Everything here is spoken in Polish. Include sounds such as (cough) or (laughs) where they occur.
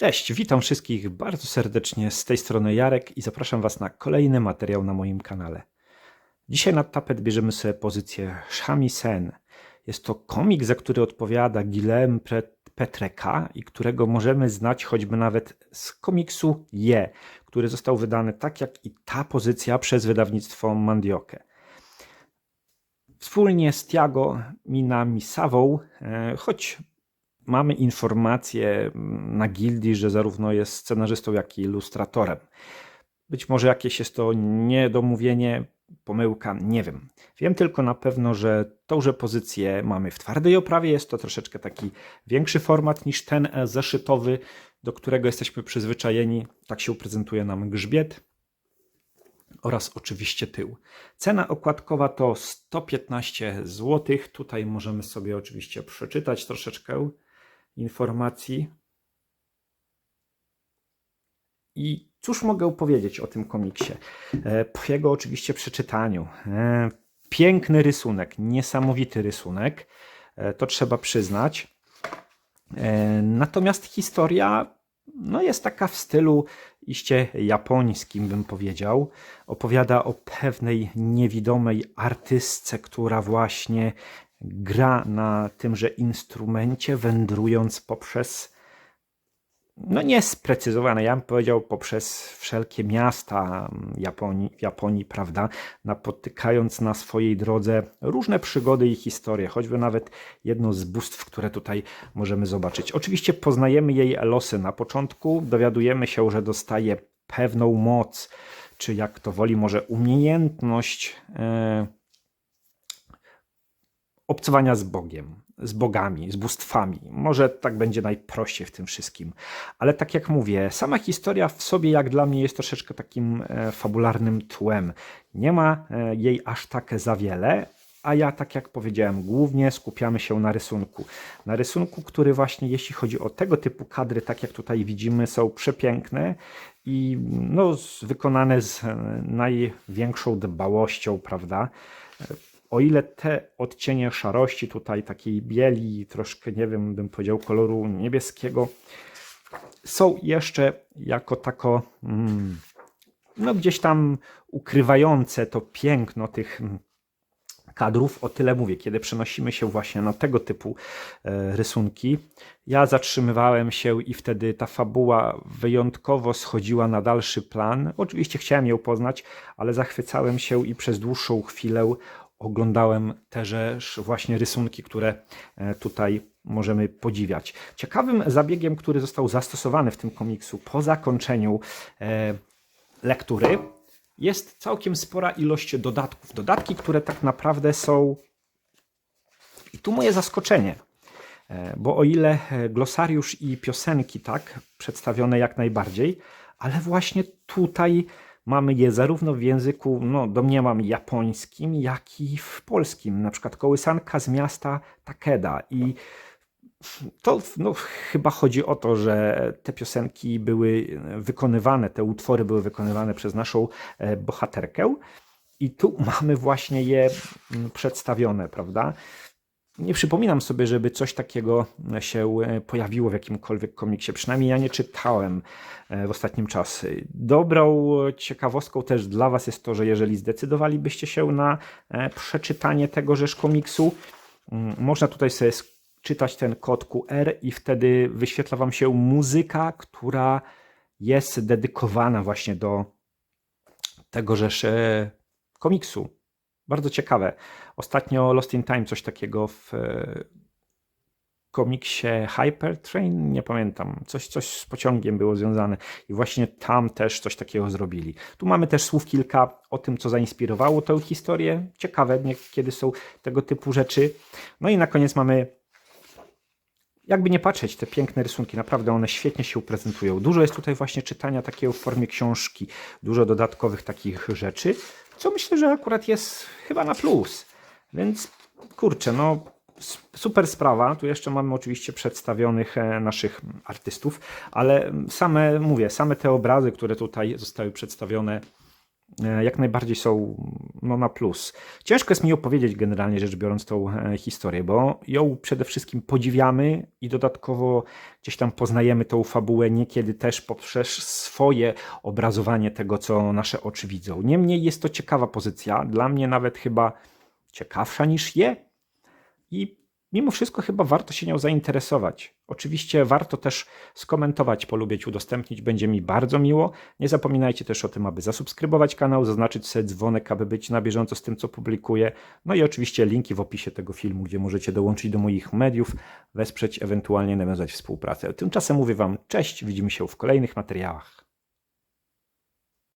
Cześć, witam wszystkich bardzo serdecznie z tej strony Jarek i zapraszam Was na kolejny materiał na moim kanale. Dzisiaj na tapet bierzemy sobie pozycję Shamisen. Jest to komik, za który odpowiada Guillaume Petreka i którego możemy znać choćby nawet z komiksu Je, który został wydany tak jak i ta pozycja przez wydawnictwo Mandioke. Wspólnie z Tiago Minami Savą, e, choć mamy informację na gildii, że zarówno jest scenarzystą, jak i ilustratorem. Być może jakieś jest to niedomówienie, pomyłka, nie wiem. Wiem tylko na pewno, że tąże pozycję mamy w twardej oprawie. Jest to troszeczkę taki większy format niż ten zeszytowy, do którego jesteśmy przyzwyczajeni. Tak się prezentuje nam grzbiet oraz oczywiście tył. Cena okładkowa to 115 zł. Tutaj możemy sobie oczywiście przeczytać troszeczkę informacji. I cóż mogę powiedzieć o tym komiksie? E, po jego oczywiście przeczytaniu. E, piękny rysunek, niesamowity rysunek, e, to trzeba przyznać. Natomiast historia no jest taka w stylu iście japońskim, bym powiedział. Opowiada o pewnej niewidomej artystce, która właśnie gra na tymże instrumencie, wędrując poprzez, no nie sprecyzowane, ja bym powiedział, poprzez wszelkie miasta Japonii, Japonii, prawda, napotykając na swojej drodze różne przygody i historie, choćby nawet jedno z bóstw, które tutaj możemy zobaczyć. Oczywiście poznajemy jej losy na początku, dowiadujemy się, że dostaje pewną moc, czy jak to woli, może umiejętność. Yy, obcowania z Bogiem, z bogami, z bóstwami. Może tak będzie najprościej w tym wszystkim. Ale tak jak mówię, sama historia w sobie, jak dla mnie, jest troszeczkę takim e, fabularnym tłem. Nie ma e, jej aż tak za wiele, a ja, tak jak powiedziałem, głównie skupiamy się na rysunku. Na rysunku, który właśnie, jeśli chodzi o tego typu kadry, tak jak tutaj widzimy, są przepiękne i no, wykonane z e, największą dbałością, prawda? O ile te odcienie szarości, tutaj takiej bieli, troszkę, nie wiem, bym powiedział, koloru niebieskiego, są jeszcze jako tako, mm, no gdzieś tam ukrywające to piękno tych mm, kadrów, o tyle mówię, kiedy przenosimy się właśnie na tego typu e, rysunki, ja zatrzymywałem się i wtedy ta fabuła wyjątkowo schodziła na dalszy plan. Oczywiście chciałem ją poznać, ale zachwycałem się i przez dłuższą chwilę oglądałem też właśnie rysunki, które e, tutaj możemy podziwiać. Ciekawym zabiegiem, który został zastosowany w tym komiksu po zakończeniu e, lektury, jest całkiem spora ilość dodatków. Dodatki, które tak naprawdę są. I tu moje zaskoczenie. E, bo o ile glosariusz i piosenki, tak, przedstawione jak najbardziej, ale właśnie tutaj Mamy je zarówno w języku, no domniemam, japońskim, jak i w polskim. Na przykład kołysanka z miasta Takeda. I to no, chyba chodzi o to, że te piosenki były wykonywane, te utwory były wykonywane przez naszą e, bohaterkę. I tu (laughs) mamy właśnie je mm, przedstawione, prawda? Nie przypominam sobie, żeby coś takiego się e, pojawiło w jakimkolwiek komiksie. Przynajmniej ja nie czytałem e, w ostatnim czasie. Dobrą ciekawostką też dla Was jest to, że jeżeli zdecydowalibyście się na e, przeczytanie tegożeż komiksu, mm, można tutaj sobie czytać ten kod QR i wtedy wyświetla Wam się muzyka, która jest dedykowana właśnie do tegożeż komiksu. Bardzo ciekawe. Ostatnio Lost in Time coś takiego w e, komiksie Hyper Train, nie pamiętam, coś, coś z pociągiem było związane i właśnie tam też coś takiego zrobili. Tu mamy też słów kilka o tym, co zainspirowało tę historię. Ciekawe, kiedy są tego typu rzeczy. No i na koniec mamy jakby nie patrzeć, te piękne rysunki, naprawdę one świetnie się prezentują. Dużo jest tutaj właśnie czytania takiego w formie książki, dużo dodatkowych takich rzeczy, co myślę, że akurat jest chyba na plus. Więc kurczę, no super sprawa. Tu jeszcze mamy oczywiście przedstawionych e, naszych artystów, ale same, mówię, same te obrazy, które tutaj zostały przedstawione, e, jak najbardziej są no na plus. Ciężko jest mi opowiedzieć generalnie rzecz biorąc tą e, historię, bo ją przede wszystkim podziwiamy i dodatkowo gdzieś tam poznajemy tą fabułę niekiedy też poprzez swoje obrazowanie tego, co nasze oczy widzą. Niemniej jest to ciekawa pozycja, dla mnie nawet chyba ciekawsza niż je i mimo wszystko chyba warto się nią zainteresować. Oczywiście warto też skomentować, polubić, udostępnić, będzie mi bardzo miło. Nie zapominajcie też o tym, aby zasubskrybować kanał, zaznaczyć sobie dzwonek, aby być na bieżąco z tym, co publikuję. No i oczywiście linki w opisie tego filmu, gdzie możecie dołączyć do moich mediów, wesprzeć, ewentualnie nawiązać współpracę. Tymczasem mówię Wam cześć, widzimy się w kolejnych materiałach.